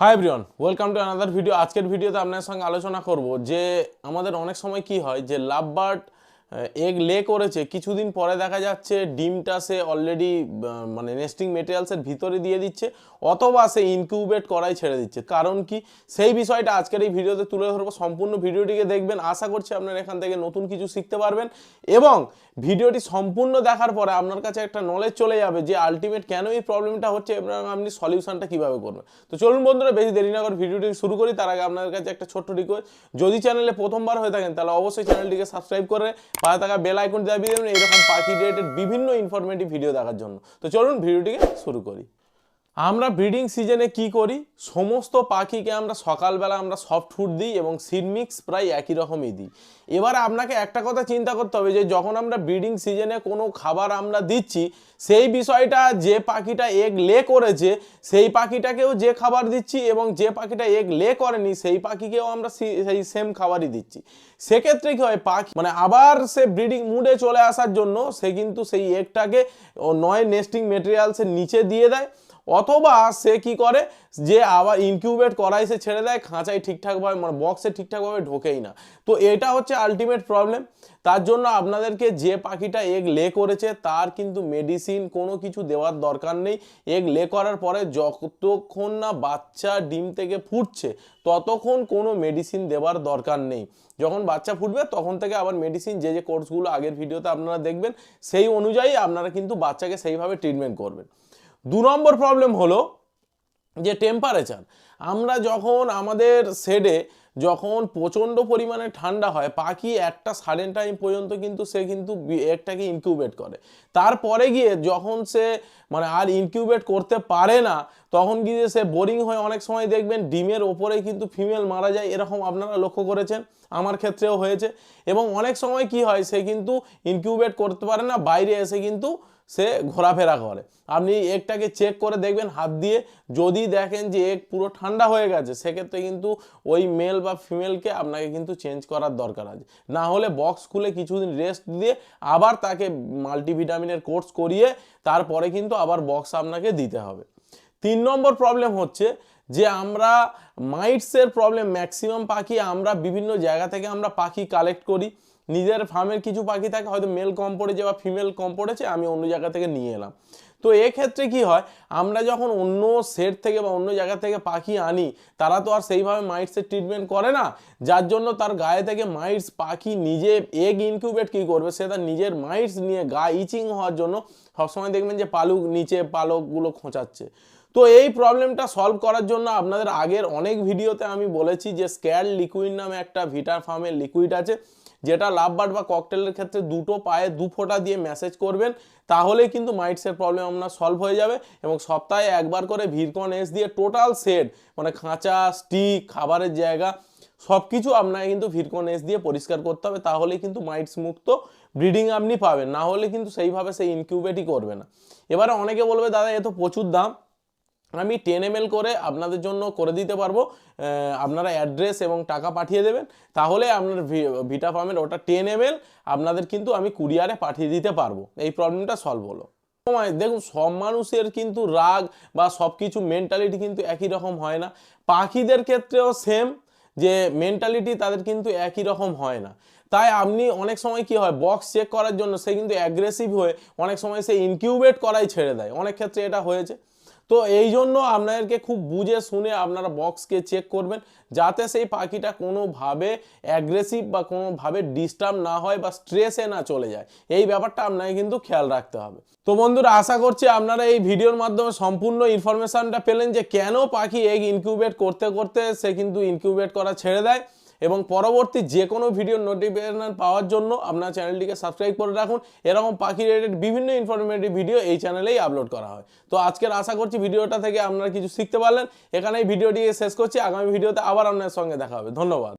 Hi Brian welcome to another video আজকের ভিডিওতে আপনার সঙ্গে আলোচনা করব যে আমাদের অনেক সময় কি হয় যে লাভ বার্ড এগ লে করেছে, কিছুদিন পরে দেখা যাচ্ছে ডিমটা সে অলরেডি মানে নেস্টিং মেটেরিয়ালসের ভিতরে দিয়ে দিচ্ছে, অথবা সে ইনকিউবেট করাই ছেড়ে দিচ্ছে। কারণ কি? সেই বিষয়টা আজকের এই ভিডিওতে তুলে ধরবো, সম্পূর্ণ ভিডিওটিকে দেখবেন, আশা করছি আপনারা এখান থেকে নতুন কিছু শিখতে পারবেন। এবং ভিডিওটি সম্পূর্ণ দেখার পরে আপনার কাছে একটা নলেজ চলে যাবে যে আলটিমেট কেন এই প্রবলেমটা হচ্ছে এবং আপনি সলিউশনটা কীভাবে করবেন। তো চলুন বন্ধুরা, বেশি দেরি না করে ভিডিওটি শুরু করি। তার আগে আপনার কাছে একটা ছোট্ট রিকোয়েস্ট যদি চ্যানেলে প্রথমবার হয়ে থাকেন, তাহলে অবশ্যই চ্যানেলটিকে সাবস্ক্রাইব করে পাশে থাকা বেল আইকনটি দাবি দেবেন এরকম পাখি রিলেটেড বিভিন্ন ইনফরমেটিভ ভিডিও দেখার জন্য। তো চলুন, ভিডিওটিকে শুরু করি। আমরা ব্রিডিং সিজনে কি করি? সমস্ত পাখিকে আমরা সকালবেলা আমরা সফট ফুড দিই এবং সিড মিক্স প্রায় একই রকমই দিই। এবার আপনাকে একটা কথা চিন্তা করতে হবে যে, যখন আমরা ব্রিডিং সিজনে কোনো খাবার আমরা দিচ্ছি, সেই বিষয়টা যে পাখিটা এগ লে করেছে, সেই পাখিটাকেও যে খাবার দিচ্ছি এবং যে পাখিটা এগ লে করেনি, সেই পাখিকেও আমরা সেই সেম খাবারই দিচ্ছি। সেক্ষেত্রে কি হয়, পাখি মানে আবার সে ব্রিডিং মুডে চলে আসার জন্য সে কিন্তু সেই এগটাকে ও নয় নেস্টিং মেটেরিয়ালসের নিচে দিয়ে দেয়। অথবা সে কি করে? যে আবার ইনকিউবেট করাই সে ছেড়ে দেয়, খাঁচায় ঠিকঠাকভাবে মানে বক্সে ঠিকঠাকভাবে ঢোকেই না। তো এটা হচ্ছে আলটিমেট প্রবলেম তার জন্য আপনাদেরকে যে পাখিটা এগ লে করেছে, তার কিন্তু মেডিসিন কোনো কিছু দেওয়ার দরকার নেই। এগ লে করার পরে যতক্ষণ না বাচ্চা ডিম থেকে ফুটছে, ততক্ষণ কোনো মেডিসিন দেওয়ার দরকার নেই। যখন বাচ্চা ফুটবে, তখন থেকে আবার মেডিসিন যে যে কোর্সগুলো আগের ভিডিওতে আপনারা দেখবেন, সেই অনুযায়ী আপনারা কিন্তু বাচ্চাকে সেইভাবে ট্রিটমেন্ট করবেন। দু নম্বর প্রবলেম হলো যে টেম্পারেচার আমরা যখন আমাদের শেডে যখন প্রচণ্ড পরিমাণে ঠান্ডা হয়, পাখি একটা সাডেন টাইম পর্যন্ত কিন্তু সে কিন্তু একটাকে ইনকিউবেট করে। তারপরে গিয়ে যখন সে মানে আর ইনকিউবেট করতে পারে না তখন গিয়ে সে বোরিং হয়ে অনেক সময় দেখবেন ডিমের ওপরেই কিন্তু ফিমেল মারা যায়, এরকম আপনারা লক্ষ্য করেছেন, আমার ক্ষেত্রেও হয়েছে। এবং অনেক সময় কি হয়, সে কিন্তু ইনকিউবেট করতে পারে না, বাইরে এসে কিন্তু সে ঘোরাফেরা করে। আপনি এগটাকে চেক করে দেখবেন, হাত দিয়ে যদি দেখেন যে এগ পুরো ঠান্ডা হয়ে গেছে, সেক্ষেত্রে কিন্তু ওই মেল বা ফিমেলকে আপনাকে কিন্তু চেঞ্জ করার দরকার আছে। না হলে বক্স খুলে কিছুদিন রেস্ট দিয়ে আবার তাকে মাল্টিভিটামিনের কোর্স করিয়ে তারপরে কিন্তু আবার বক্স আপনাকে দিতে হবে। তিন নম্বর প্রবলেম হচ্ছে যে আমরা মাইটসের প্রবলেম ম্যাক্সিমাম পাখি আমরা বিভিন্ন জায়গা থেকে আমরা পাখি কালেক্ট করি। নিজের ফার্মের কিছু পাখি থাকে, হয়তো মেল কম পড়েছে বা ফিমেল কম পড়েছে, আমি অন্য জায়গা থেকে নিয়ে এলাম। তো এক্ষেত্রে কি হয়, আমরা যখন অন্য সেট থেকে বা অন্য জায়গা থেকে পাখি আনি, তারা তো আর সেইভাবে মাইটসের ট্রিটমেন্ট করে না। যার জন্য তার গায়ে থেকে মাইটস পাখি নিজে এগ ইনকিউবেট কী করবে? সে তার নিজের মাইটস নিয়ে গা ইচিং হওয়ার জন্য সবসময় দেখবেন যে পালুক নিচে পালকগুলো খোঁচাচ্ছে। তো এই প্রবলেমটা সলভ করার জন্য আপনাদের আগের অনেক ভিডিওতে আমি বলেছি যে স্ক্যাল লিকুইড নামে একটা ভিটার ফার্মের লিকুইড আছে, যেটা লাভবার্ড বা ককটেলের ক্ষেত্রে দুটো পায়ে দু ফোঁটা দিয়ে মেসেজ করবেন, তাহলে কিন্তু মাইটসের প্রবলেম আপনার সলভ হয়ে যাবে এবং সপ্তাহে একবার করে ভিরকন এস দিয়ে টোটাল সেট মানে খাঁচা স্টিক খাবারের জায়গা সব কিছু আপনাকে কিন্তু ভিরকন এস দিয়ে পরিষ্কার করতে হবে, তাহলে কিন্তু মাইটস মুক্ত ব্রিডিং আপনি পাবেন, না হলে কিন্তু সেইভাবে সেই ইনকিউবেটই করবে না। এবারে অনেকে বলবে, দাদা, এ তো প্রচুর দাম। আমি টেন এম করে আপনাদের জন্য করে দিতে পারব। আপনারা অ্যাড্রেস এবং টাকা পাঠিয়ে দেবেন। তাহলে আপনার ভিটা ফার্মের ওটা টেন এম আপনাদের কিন্তু আমি কুরিয়ারে পাঠিয়ে দিতে পারব। এই প্রবলেমটা সলভ হলো। দেখুন, সব মানুষের কিন্তু রাগ বা সব কিছু মেন্টালিটি কিন্তু একই রকম হয় না। পাখিদের ক্ষেত্রেও সেম যে মেন্টালিটি তাদের কিন্তু একই রকম হয় না। তাই আপনি অনেক সময় কি হয় বক্স চেক করার জন্য সে কিন্তু অ্যাগ্রেসিভ হয়ে অনেক সময় সে ইনকিউবেট করাই ছেড়ে দেয়। অনেক ক্ষেত্রে এটা হয়েছে। তো এই জন্য আপনাদেরকে খুব বুঝে শুনে আপনারা বক্সকে চেক করবেন, যাতে সেই পাখিটা কোনোভাবে অ্যাগ্রেসিভ বা কোনোভাবে ডিস্টার্ব না হয় বা স্ট্রেসে না চলে যায়। এই ব্যাপারটা আপনাকে কিন্তু খেয়াল রাখতে হবে। তো বন্ধুরা, আশা করছি আপনারা এই ভিডিওর মাধ্যমে সম্পূর্ণ ইনফরমেশানটা পেলেন যে কেন পাখি এগ ইনকিউবেট করতে করতে সে কিন্তু ইনকিউবেট করা ছেড়ে দেয়। এবং পরবর্তী যে কোনো ভিডিওর নোটিফিকেশান পাওয়ার জন্য আপনার চ্যানেলটিকে সাবস্ক্রাইব করে রাখুন। এরকম পাখি রিলেটেড বিভিন্ন ইনফরমেটিভ ভিডিও এই চ্যানেলেই আপলোড করা হয়। তো আজকের আশা করছি ভিডিওটা থেকে আপনারা কিছু শিখতে পারলেন। এখানেই ভিডিওটি শেষ করছি। আগামী ভিডিওতে আবার আপনার সঙ্গে দেখা হবে। ধন্যবাদ।